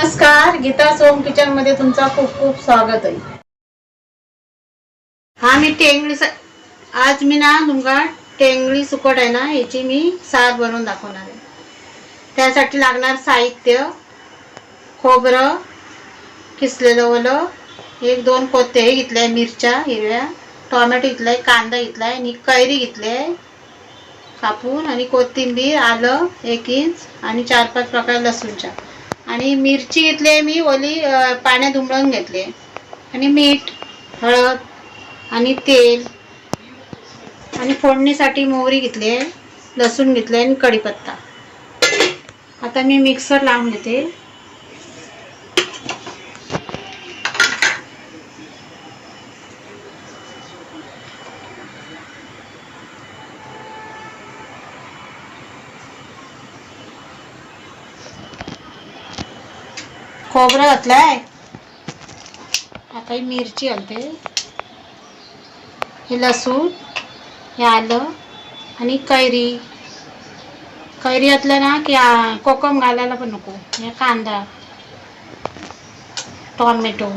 नमस्कार गीता सोम किचनमध्ये तुमचं खूप खूप स्वागत आहे. हा मी टेंगळी आज मी ना तुमका टेंगळी सुकट आहे ना याची मी सार बनवून दाखवणार आहे. त्यासाठी लागणार साहित्य खोबरं किसलेलं ओलं एक दोन कोते घेतले मिरच्या हिरव्या टोमॅटो घेतलाय कांदा घेतलाय आणि कैरी घेतली आहे. कापून आणि कोथिंबीर आलं एक इंच आणि चार पाच प्रकार लसूणच्या. आणि मिरची घेतली आहे मी ओली पाण्यात उमळून घेतली. आणि मीठ हळद आणि तेल आणि फोडणीसाठी मोहरी घेतली आहे लसूण घेतलं आहे आणि कढीपत्ता. आता मी मिक्सर लावून घेते. खोबरं घातलंय. आता ही मिरची घालते. हे लसूण हे आलं आणि कैरी. कैरी घातलं ना की कोकम घालायला पण नको. हे कांदा टॉमॅटो.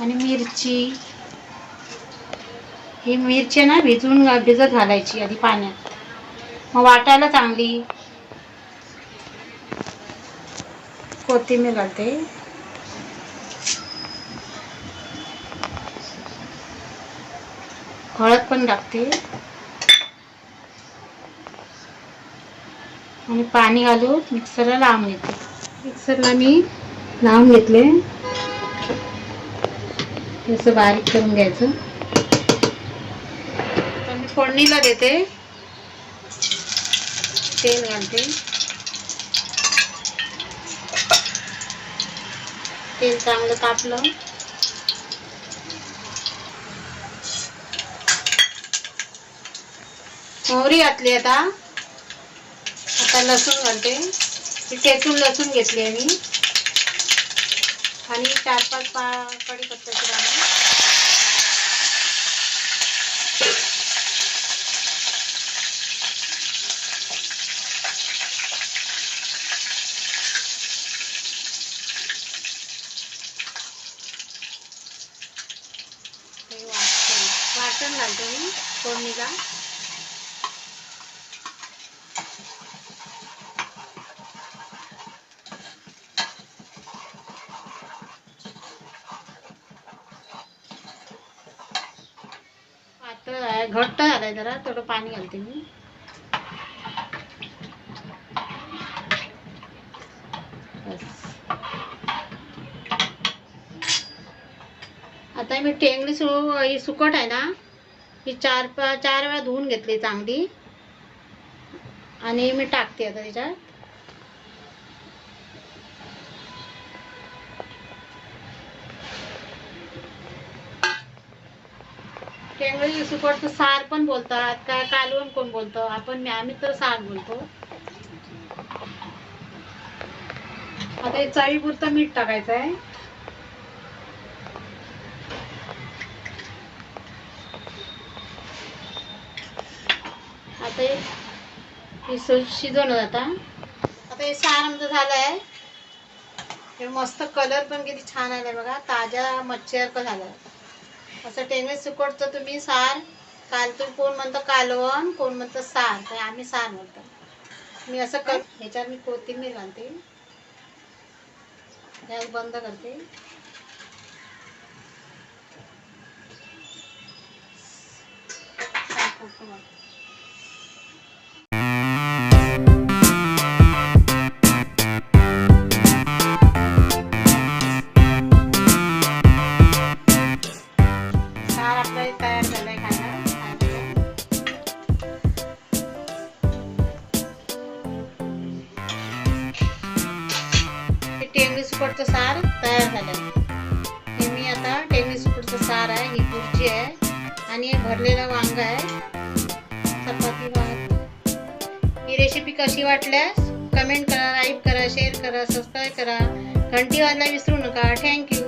आणि मिरची. ही मिरची ना भिजवून भिजत घालायची आधी पाण्यात. मग वाटायला चांगली. कोथिंबीर घालते. हळद पण टाकते. आणि पाणी घालून मिक्सरला लावून घेते. मिक्सरला मी लावून घेतले. असं बारीक करून घ्यायचं. फोडणीला देते. तेल घालते. तेल चांगलं तापलं. मोहरी घातली आता. आता लसूण घालते. ठेचून लसूण घेतली आहे मी. आणि चार पाच पा कढीपत्त्याची दाणे हे वाटण वाटण घालते मी फोडणीला. पातळ घट्ट झालाय जरा थोडं पाणी घालते मी. आता मी टेंगडी सु सुकट आहे ना ही चार पा चार वेळा धुवून घेतली चांगली. आणि मी टाकते आता त्याच्यात टेंगळी तर सार पण बोलतात काय कालवण कोण बोलतो? आपण आम्ही तर सार बोलतो. आता हे चवीपुरतं मीठ टाकायचं आहे आता हे हे सु- शिजवलं आता आता हे सार आमचं झालं आहे हे मस्त कलर पण किती छान आलाय बघा. ताज्या मच्छीसारखं झालं असं टेंगळे सुकटचं तुम्ही सार. काल तुम्ही कोण म्हणतं कालवण कोण म्हणतं सार. तर आम्ही सार म्हणतो. मी असं कर ह्याच्यावर मी कोथिंबीर घालते. गॅस बंद करते. सार आपला तयार झालाय खायला हे टेंगडी सुकटचं सार तयार झालं रेसिपी कशी वाटल्यास कमेंट करा लाईक करा शेअर करा सबस्क्राईब करा. घंटी वाजला विसरू नका. थँक्यू